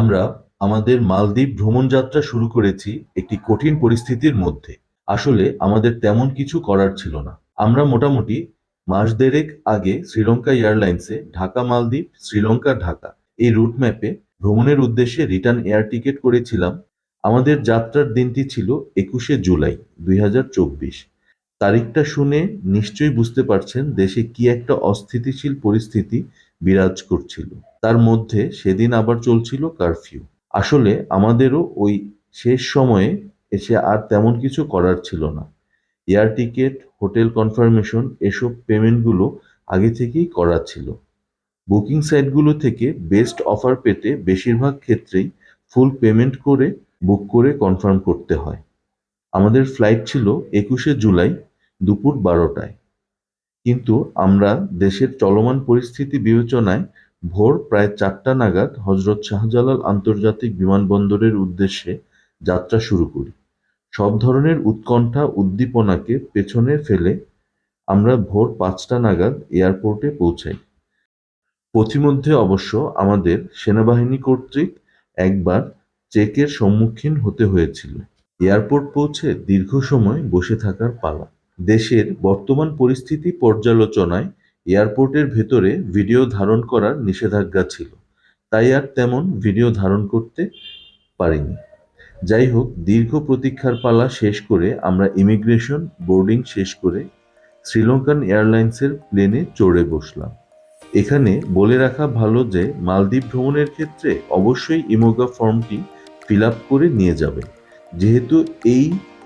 আমরা আমাদের মালদ্বীপ ভ্রমণ যাত্রা শুরু করেছি একটি কঠিন পরিস্থিতির মধ্যে। আসলে আমাদের তেমন কিছু করার ছিল না। আমরা মোটামুটি মাস দেড়েক আগে শ্রীলঙ্কা এয়ারলাইন্সে ঢাকা মালদ্বীপ, শ্রীলঙ্কা ঢাকা এই রুট ম্যাপে ভ্রমণের উদ্দেশ্যে রিটার্ন এয়ার টিকিট করেছিলাম। আমাদের যাত্রার দিনটি ছিল একুশে জুলাই দুই হাজার চব্বিশ। তারিখটা শুনে নিশ্চয়ই বুঝতে পারছেন দেশে কি একটা অস্থিতিশীল পরিস্থিতি বিরাজ করছিল। তার মধ্যে সেদিন আবার চলছিল কারফিউ। আসলে আমাদেরও ওই শেষ সময়ে এসে আর তেমন কিছু করার ছিল না। এয়ার টিকিট, হোটেল কনফার্মেশন এসব পেমেন্টগুলো আগে থেকেই করা ছিল। বুকিং সাইটগুলো থেকে বেস্ট অফার পেতে বেশিরভাগ ক্ষেত্রেই ফুল পেমেন্ট করে বুক করে কনফার্ম করতে হয়। আমাদের ফ্লাইট ছিল একুশে জুলাই দুপুর বারোটায়। কিন্তু আমরা দেশের চলমান পরিস্থিতি বিবেচনায় ভোর প্রায় চারটা নাগাদ হজরত শাহজালাল আন্তর্জাতিক বিমানবন্দরের উদ্দেশ্যে যাত্রা শুরু করি। সব ধরনের উৎকণ্ঠা, উদ্দীপনাকে পেছনে ফেলে আমরা ভোর পাঁচটা নাগাদ এয়ারপোর্টে পৌঁছাই। পথিমধ্যে অবশ্য আমাদের সেনাবাহিনী কর্তৃক একবার চেকের সম্মুখীন হতে হয়েছিল। এয়ারপোর্ট পৌঁছে দীর্ঘ সময় বসে থাকার পালা। দেশের বর্তমান পরিস্থিতি পর্যালোচনায় এয়ারপোর্টের ভেতরে ভিডিও ধারণ করার নিষেধাজ্ঞা ছিল। তাই আর তেমন ভিডিও ধারণ করতে পারিনি। যাই হোক, দীর্ঘ প্রতীক্ষার পালা শেষ করে আমরা ইমিগ্রেশন বোর্ডিং শেষ করে শ্রীলঙ্কান এয়ারলাইন্সের প্লেনে চড়ে বসলাম। এখানে বলে রাখা ভালো যে, মালদ্বীপ ভ্রমণের ক্ষেত্রে অবশ্যই ইমোগা ফর্মটি ফিল আপ করে নিয়ে যাবে। যেহেতু এই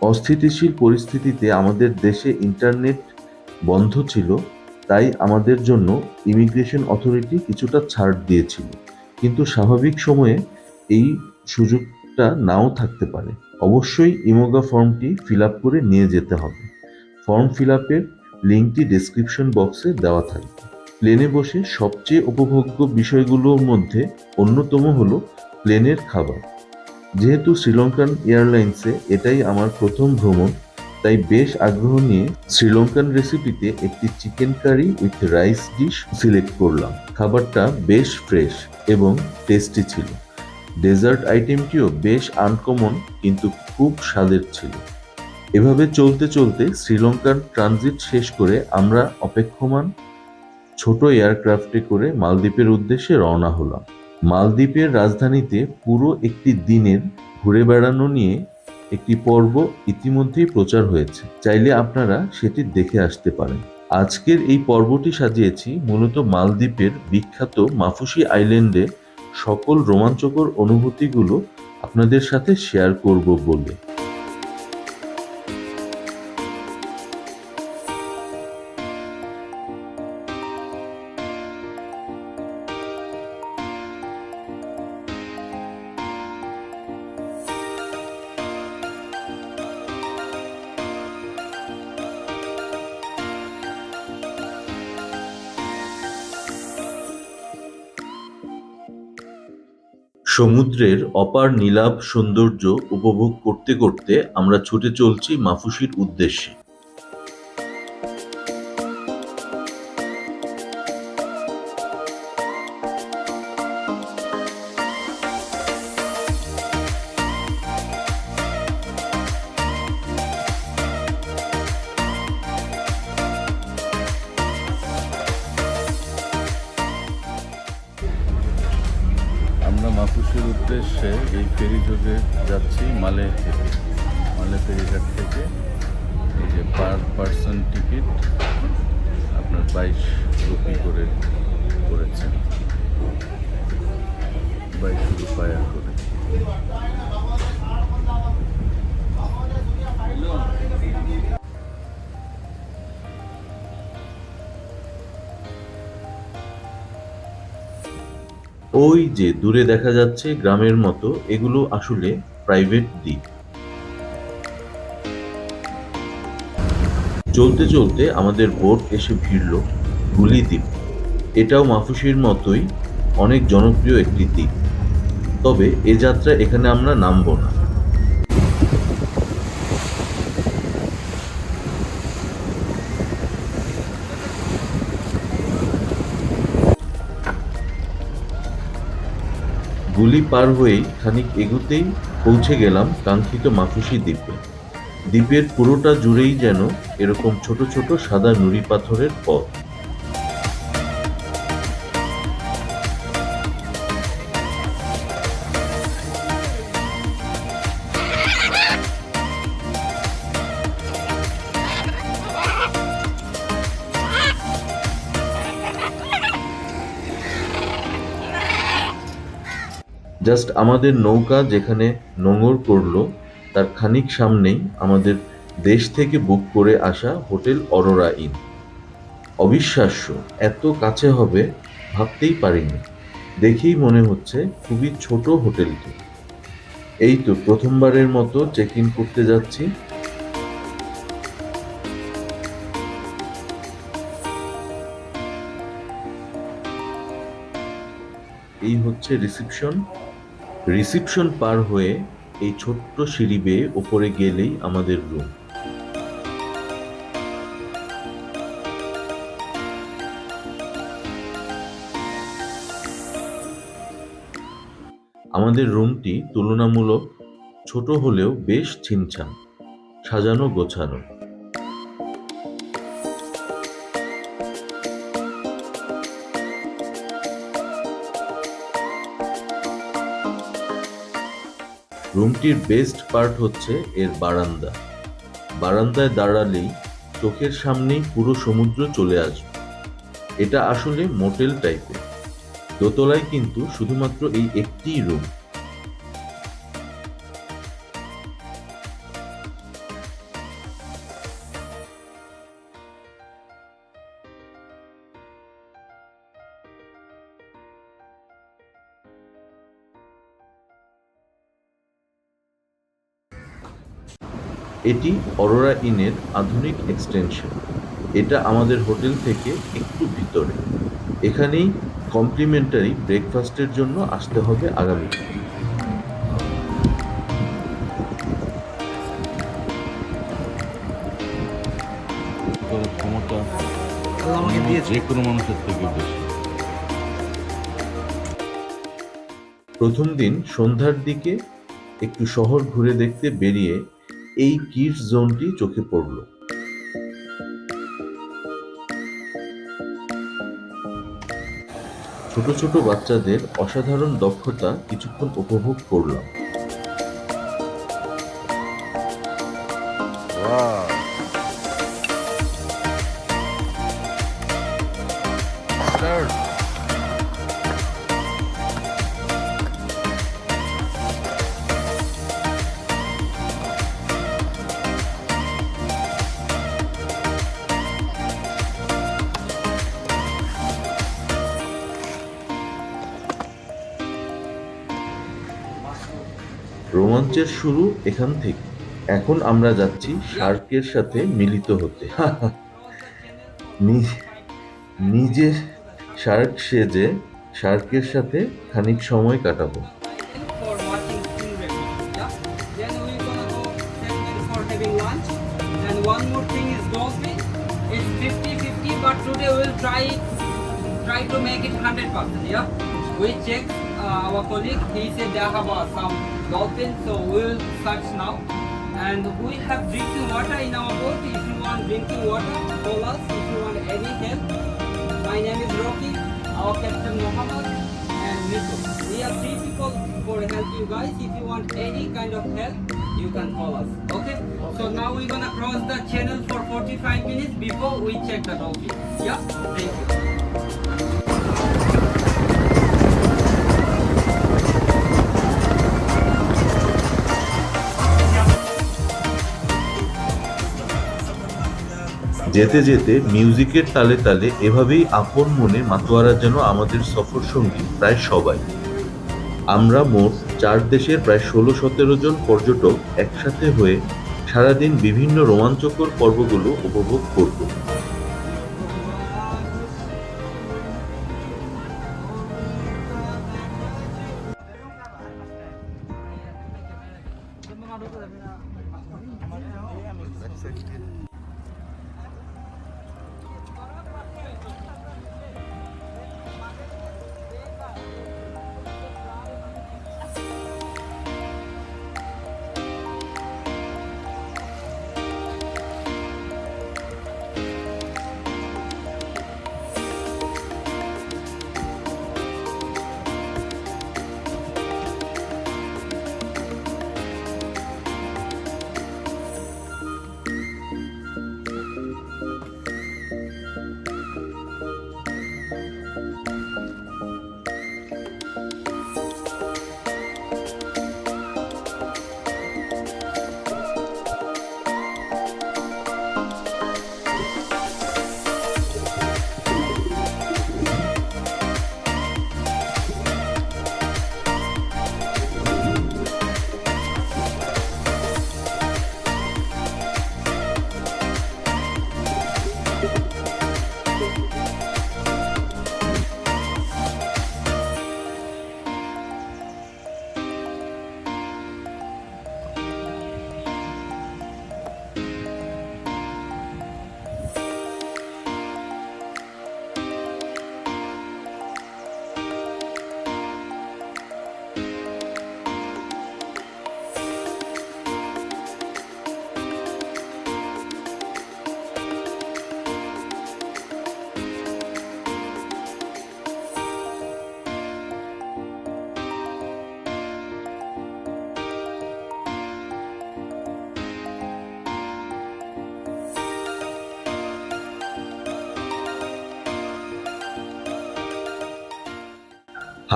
অস্থিতিশীল পরিস্থিতিতে আমাদের দেশে ইন্টারনেট বন্ধ ছিল তাই আমাদের জন্য ইমিগ্রেশন অথরিটি কিছুটা ছাড় দিয়েছিল। কিন্তু স্বাভাবিক সময়ে এই সুযোগটা নাও থাকতে পারে। অবশ্যই ইমোগা ফর্মটি ফিল আপ করে নিয়ে যেতে হবে। ফর্ম ফিল আপের লিঙ্কটি ডেসক্রিপশন বক্সে দেওয়া থাকবে। প্লেনে বসে সবচেয়ে উপভোগ্য বিষয়গুলোর মধ্যে অন্যতম হল প্লেনের খাবার। যেহেতু শ্রীলঙ্কান এয়ারলাইন্সে এটাই আমার প্রথম ভ্রমণ তাই বেশ আগ্রহ নিয়ে শ্রীলঙ্কান রেসিপিতে একটি chicken curry with rice dish select করলাম। খাবারটা বেশ ফ্রেশ এবং টেস্টি ছিল। ডেজার্ট আইটেমটিও বেশ আনকমন কিন্তু খুব স্বাদের ছিল। এভাবে চলতে চলতে শ্রীলঙ্কার ট্রানজিট শেষ করে আমরা অপেক্ষমান ছোট এয়ারক্রাফটে করে মালদ্বীপের উদ্দেশ্যে রওনা হলাম। মালদ্বীপের রাজধানীতে পুরো একটি দিনের ঘুরে বেড়ানো নিয়ে একটি পর্ব ইতিমধ্যেই প্রচার হয়েছে। চাইলে আপনারা সেটি দেখে আসতে পারেন। আজকের এই পর্বটি সাজিয়েছি মূলত মালদ্বীপের বিখ্যাত মাফুসি আইল্যান্ডে সকল রোমাঞ্চকর অনুভূতিগুলো আপনাদের সাথে শেয়ার করব বলে। সমুদ্রের অপার নীলাভ সৌন্দর্য উপভোগ করতে করতে আমরা ছুটে চলছি মাফুসির উদ্দেশ্যে। উদ্দেশ্যে ফেরি ধরে যাচ্ছি মালে থেকে। মালে ফেরিঘাট থেকে এই যে পার পার্সন টিকিট আপনার বাইশ রুপি করে করেছেন। বাইশ রুপায়া করে। ওই যে দূরে দেখা যাচ্ছে গ্রামের মতো, এগুলো আসলে প্রাইভেট দ্বীপ চলতে চলতে আমাদের বোট এসে ভিড়ল গুলি দ্বীপ। এটাও মাফুসির মতোই অনেক জনপ্রিয় একটি দ্বীপ। তবে এ যাত্রা এখানে আমরা নামব না। গুলি পার হয়েই খানিক এগুতেই পৌঁছে গেলাম কাঙ্ক্ষিত মাকুশি দ্বীপে। দ্বীপের পুরোটা জুড়েই যেন এরকম ছোট ছোট সাদা নুড়ি পাথরের পথ। জাস্ট আমাদের নৌকা যেখানে নোঙর করল, তার খানিক সামনেই আমাদের দেশ থেকে বুক করে আসা হোটেল অরোরা ইন। অবিশ্বাস্য, এত কাছে হবে, ভাবতেই পারিনি। দেখেই মনে হচ্ছে খুবই ছোট হোটেলটি। এই তো প্রথমবারের মতো চেক ইন করতে যাচ্ছি। এই হচ্ছে রিসিপশন রিসিপশন পার হয়ে এই ছোট্ট সিঁড়ি বেয়ে ওপরে গেলেই আমাদের রুম আমাদের রুমটি তুলনামূলক ছোট হলেও বেশ ছিমছাম, সাজানো গোছানো। রুমটির বেস্ট পার্ট হচ্ছে এর বারান্দা। বারান্দায় দাঁড়ালেই চোখের সামনেই পুরো সমুদ্র চলে আসবে। এটা আসলে মোটেল টাইপের। দোতলায় কিন্তু শুধুমাত্র এই একটিই রুম। এটি অরোরা ইনের আধুনিক এক্সটেনশন। এটা আমাদের হোটেল থেকে একটু ভিতরে। এখানেই কমপ্লিমেন্টারি ব্রেকফাস্টের জন্য আসতে হবে আগামীকাল করার ক্ষমতা আল্লাহ আমাকে যে কোনো মানুষের থেকে বেশি। প্রথম দিন সন্ধ্যার দিকে একটু শহর ঘুরে দেখতে বেরিয়ে এই কিডস জোনটি চোখে পড়ল। ছোট ছোট বাচ্চাদের অসাধারণ দক্ষতা কিছুক্ষণ উপভোগ করলাম। রাজ্যের শুরু এখান থেকে। এখন আমরা যাচ্ছি শার্কের সাথে মিলিত হতে। নিজের শার্ক সেজে শার্কের সাথে খানিক সময় কাটাবো। Try to make it 100%, yeah? We check uh, our colleague. He said they have uh, some dolphins, so we'll search now. And we have drinking water in our boat. If you want drinking water, call us. If you want any help, my name is Rocky. Our captain Mohammed and Nico. We are three people for help you guys. If you want any kind of help, you can call us. Okay? So now we're gonna cross the channel for 45 minutes before we check the dolphin. Yeah? Thank you. যেতে যেতে মিউজিকের তালে তালে এভাবেই আপন মনে মাতোয়ারা যেন আমাদের সফর সঙ্গী প্রায় সবাই। আমরা মোট চার দেশের প্রায় ষোলো সতেরো জন পর্যটক একসাথে হয়ে সারাদিন বিভিন্ন রোমাঞ্চকর পর্বগুলো উপভোগ করব।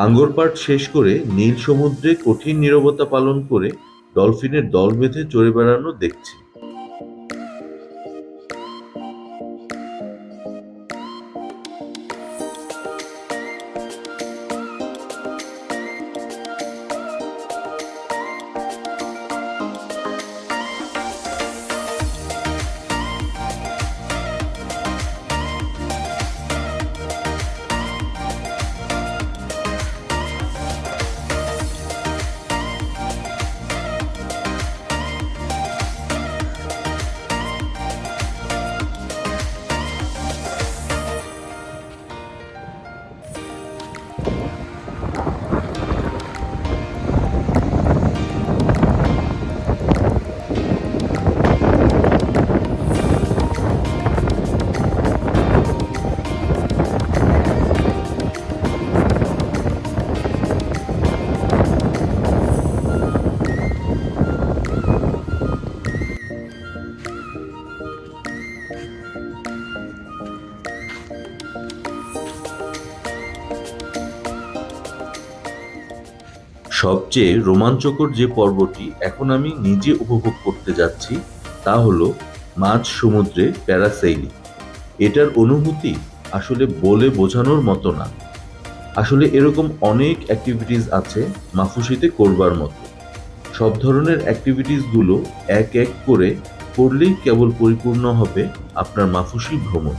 হাঙ্গর পাট শেষ করে নীল সমুদ্রে কঠিন নীরবতা পালন করে ডলফিনের দল বেঁধে চড়ে বেড়ানো দেখছি। সবচেয়ে রোমাঞ্চকর যে পর্বটি এখন আমি নিজে উপভোগ করতে যাচ্ছি, তা হলো মাঝ সমুদ্রে প্যারাসেইলিং। এটার অনুভূতি আসলে বলে বোঝানোর মতো না। আসলে এরকম অনেক অ্যাক্টিভিটিস আছে মাফুসিতে করবার মতো। সব ধরনের অ্যাক্টিভিটিসগুলো এক এক করে করলেই কেবল পরিপূর্ণ হবে আপনার মাফুসি ভ্রমণ।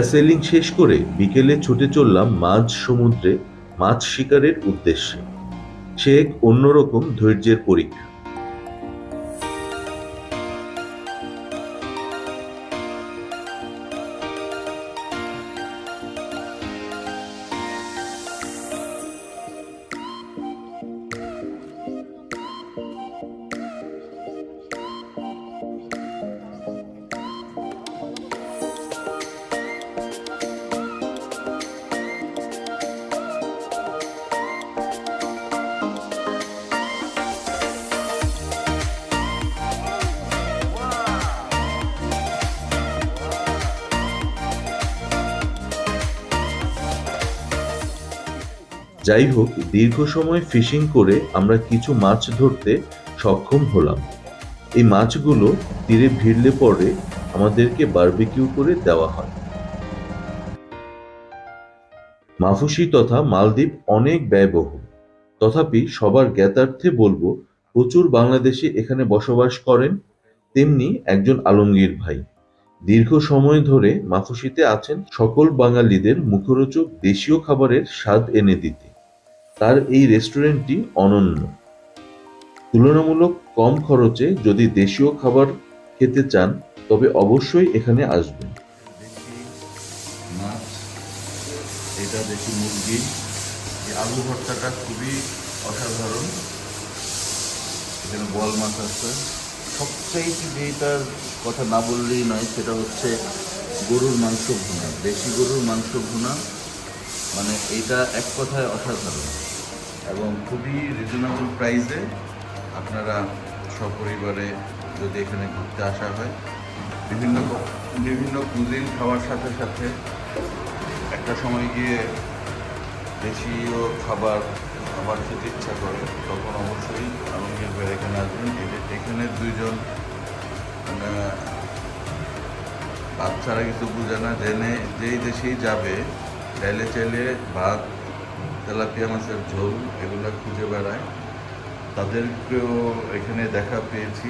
প্যারাসেলিং শেষ করে বিকেলে ছুটে চললাম মাঝ সমুদ্রে মাছ শিকারের উদ্দেশ্যে। সে এক অন্যরকম ধৈর্যের পরীক্ষা। যাই হোক দীর্ঘ সময় ফিশিং করে আমরা কিছু মাছ ধরতে সক্ষম হলাম। এই মাছগুলো তীরে ভিড়লে পরে আমাদেরকে বারবিকিউ করে দেওয়া হয়। মাফুসি তথা মালদ্বীপ অনেক ব্যয়বহুল। তথাপি সবার জ্ঞাতার্থে বলব, প্রচুর বাংলাদেশি এখানে বসবাস করেন, তেমনি একজন আলমগীর ভাই। দীর্ঘ সময় ধরে মাফুসিতে আছেন সকল বাঙালিদের মুখরোচক দেশীয় খাবারের স্বাদ এনে দিতে। তার এই রেস্টুরেন্টটি অনন্য। তুলনামূলক কম খরচে যদি দেশীয় খাবার খেতে চান, তবে অবশ্যই এখানে আসবেন। এটা দেখি মুরগি, এই আলু ভর্তাটা খুবই অসাধারণ। এখানে বল মাছ আছে। সবচাইতে যেটার কথা না বললেই নয়, সেটা হচ্ছে গরুর মাংস ভুনা, দেশি গরুর মাংস ভুনা। মানে এটা এক কথায় অসাধারণ। এবং খুবই রিজনেবল প্রাইসে আপনারা সপরিবারে যদি এখানে ঘুরতে আসা হয়, বিভিন্ন বিভিন্ন কুজিন খাওয়ার সাথে সাথে একটা সময় গিয়ে দেশীয় খাবার খাবার খেতে ইচ্ছা করে, তখন অবশ্যই আলমগীর ভাই এখানে আসবেন। এখানে দুইজন মানে বাচ্চারা কিছু বুঝে না, জেনে, যেই দেশেই যাবে, চাইলে চাইলে ভাত তেলাপিয়া মাছের ঝোল এগুলো খুঁজে বেড়ায়। তাদেরকেও এখানে দেখা পেয়েছি।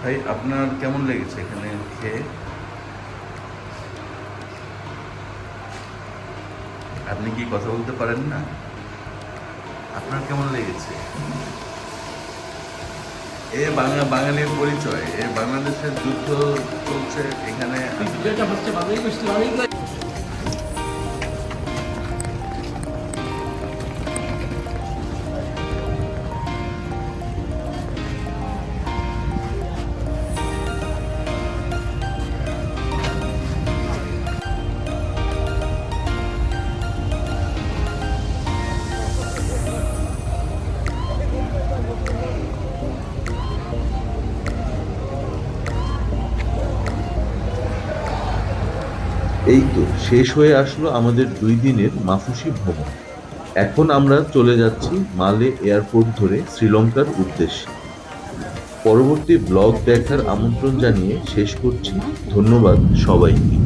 ভাই, আপনার কেমন লেগেছে এখানে খেয়ে? আপনি কি কথা বলতে পারেন না? আপনার কেমন লেগেছে? এ বাংলা, বাঙালির পরিচয়, এ বাংলাদেশের যুদ্ধ চলছে এখানে। শেষ হয়ে আসলো আমাদের দুই দিনের মাফুসি ভ্রমণ। এখন আমরা চলে যাচ্ছি মালে এয়ারপোর্ট ধরে শ্রীলঙ্কার উদ্দেশ্যে। পরবর্তী ব্লগ দেখার আমন্ত্রণ জানিয়ে শেষ করছি। ধন্যবাদ সবাইকে।